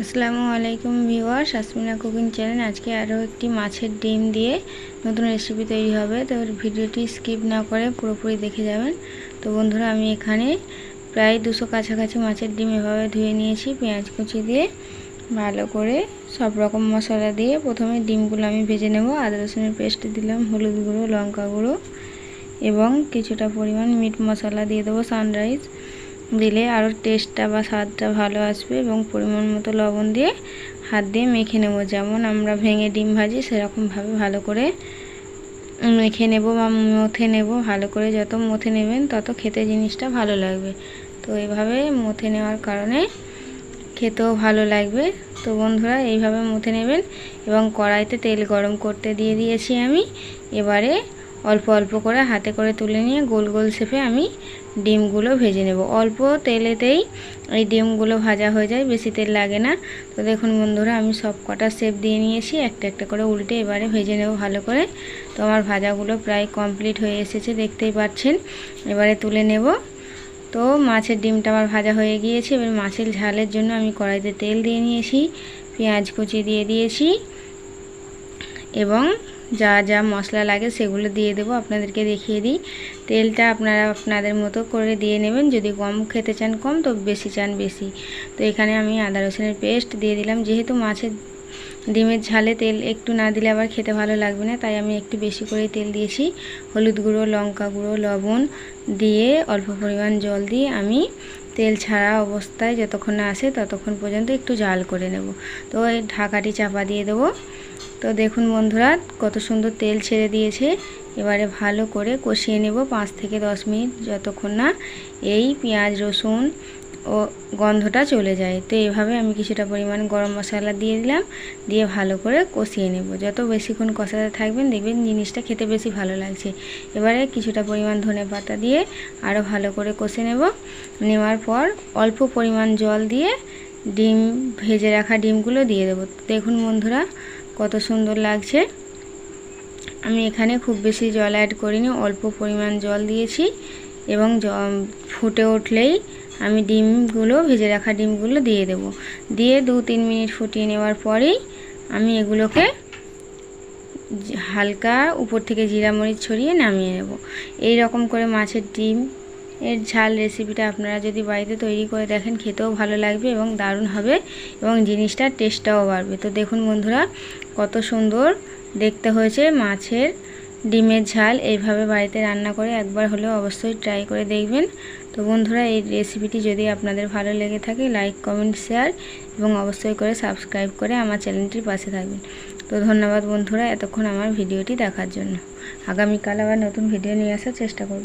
আসসালামু আলাইকুম viewer শাসমিনা cooking channel. আজকে আরও একটি মাছের ডিম দিয়ে নতুন রেসিপি তৈরি হবে। তো ভিডিওটি স্কিপ না করে পুরোপুরি দেখে যাবেন। তো বন্ধুরা, আমি এখানে প্রায় দুশো কাছাকাছি মাছের ডিম এভাবে ধুয়ে নিয়েছি। পেঁয়াজ কুচি দিয়ে ভালো করে সব রকম মশলা দিয়ে প্রথমে ডিমগুলো আমি ভেজে নেব। আদা, রসুনের পেস্ট দিলাম, হলুদ গুঁড়ো, লঙ্কা গুঁড়ো এবং কিছুটা পরিমাণ মিট মশলা দিয়ে দেবো সানরাইজ দিলে আরও টেস্টটা বা স্বাদটা ভালো আসবে এবং পরিমাণ মতো লবণ দিয়ে হাত দিয়ে মেখে নেব। যেমন আমরা ভেঙে ডিম ভাজি সেরকমভাবে ভালো করে মেখে নেব বা মথে নেব। ভালো করে যত মথে নেবেন তত খেতে জিনিসটা ভালো লাগবে। তো এইভাবে মথে নেওয়ার কারণে খেতেও ভালো লাগবে। তো বন্ধুরা, এইভাবে মুথে নেবেন এবং কড়াইতে তেল গরম করতে দিয়ে দিয়েছি আমি। এবারে অল্প অল্প করে হাতে করে তুলে নিয়ে গোল গোল শেপে আমি ডিমগুলো ভেজে নেব। অল্প তেলেতেই এই ডিমগুলো ভাজা হয়ে যায়, বেশি তেল লাগে না। তো দেখুন বন্ধুরা, আমি সব কটা শেপ দিয়ে নিয়েছি, একটা একটা করে উল্টে এবারে ভেজে নেব ভালো করে। তো আমার ভাজাগুলো প্রায় কমপ্লিট হয়ে এসেছে, দেখতেই পাচ্ছেন। এবারে তুলে নেব। তো মাছের ডিমটা আমার ভাজা হয়ে গিয়েছে, এবার মাছের ঝালের জন্য আমি কড়াইতে তেল দিয়ে নিয়েছি, পেঁয়াজ কুচি দিয়ে দিয়েছি এবং যা যা মশলা লাগে সেগুলো দিয়ে দেবো, আপনাদেরকে দেখিয়ে দিই। তেলটা আপনারা আপনাদের মতো করে দিয়ে নেবেন, যদি কম খেতে চান কম, তো বেশি চান বেশি। তো এখানে আমি আদা রসুনের পেস্ট দিয়ে দিলাম, যেহেতু মাছের ডিমের ঝালে তেল একটু না দিলে আবার খেতে ভালো লাগবে না, তাই আমি একটু বেশি করে তেল দিয়েছি। হলুদ গুঁড়ো, লঙ্কা গুঁড়ো, লবণ দিয়ে অল্প পরিমাণ জল দিয়ে আমি তেল ছাড়া অবস্থায় যতক্ষণ না আসে ততক্ষণ পর্যন্ত একটু জাল করে নেব। তো ঢাকাটি চাপা দিয়ে দেবো। তো দেখুন বন্ধুরা, কত সুন্দর তেল ছেড়ে দিয়েছে। এবারে ভালো করে কষিয়ে নেব পাঁচ থেকে দশ মিনিট যতক্ষণ না এই পেঁয়াজ, রসুন ও গন্ধটা চলে যায়। তো এইভাবে আমি কিছুটা পরিমাণ গরম মশলা দিয়ে দিলাম, দিয়ে ভালো করে কষিয়ে নেব। যত বেশিক্ষণ কষাতে থাকবেন, দেখবেন জিনিসটা খেতে বেশি ভালো লাগছে। এবারে কিছুটা পরিমাণ ধনে পাতা দিয়ে আরও ভালো করে কষে নেব। নেওয়ার পর অল্প পরিমাণ জল দিয়ে ডিম, ভেজে রাখা ডিমগুলো দিয়ে দেবো। দেখুন বন্ধুরা কত সুন্দর লাগছে। আমি এখানে খুব বেশি জল অ্যাড করিনি, অল্প পরিমাণ জল দিয়েছি এবং ফুটে উঠলেই আমি ডিমগুলো, ভেজে রাখা ডিমগুলো দিয়ে দেব। দিয়ে দু তিন মিনিট ফুটিয়ে নেওয়ার পরেই আমি এগুলোকে হালকা উপর থেকে জিরা মরিচ ছড়িয়ে নামিয়ে নেব। এই রকম করে মাছের ডিম এর ঝাল রেসিপিটা আপনারা যদি বাড়িতে তৈরি করে দেখেন, খেতেও ভালো লাগবে এবং দারুণ হবে এবং জিনিসটার টেস্টটাও বাড়বে। তো দেখুন বন্ধুরা, কত সুন্দর দেখতে হয়েছে মাছের ডিমের ঝাল। এইভাবে বাড়িতে রান্না করে একবার হলেও অবশ্যই ট্রাই করে দেখবেন। তো বন্ধুরা, এই রেসিপিটি যদি আপনাদের ভালো লেগে থাকে লাইক কমেন্ট শেয়ার এবং অবশ্যই করে সাবস্ক্রাইব করে আমার চ্যানেলটির পাশে থাকবেন। তো ধন্যবাদ বন্ধুরা, এতক্ষণ আমার ভিডিওটি দেখার জন্য। আগামীকাল আবার নতুন ভিডিও নিয়ে আসার চেষ্টা করব।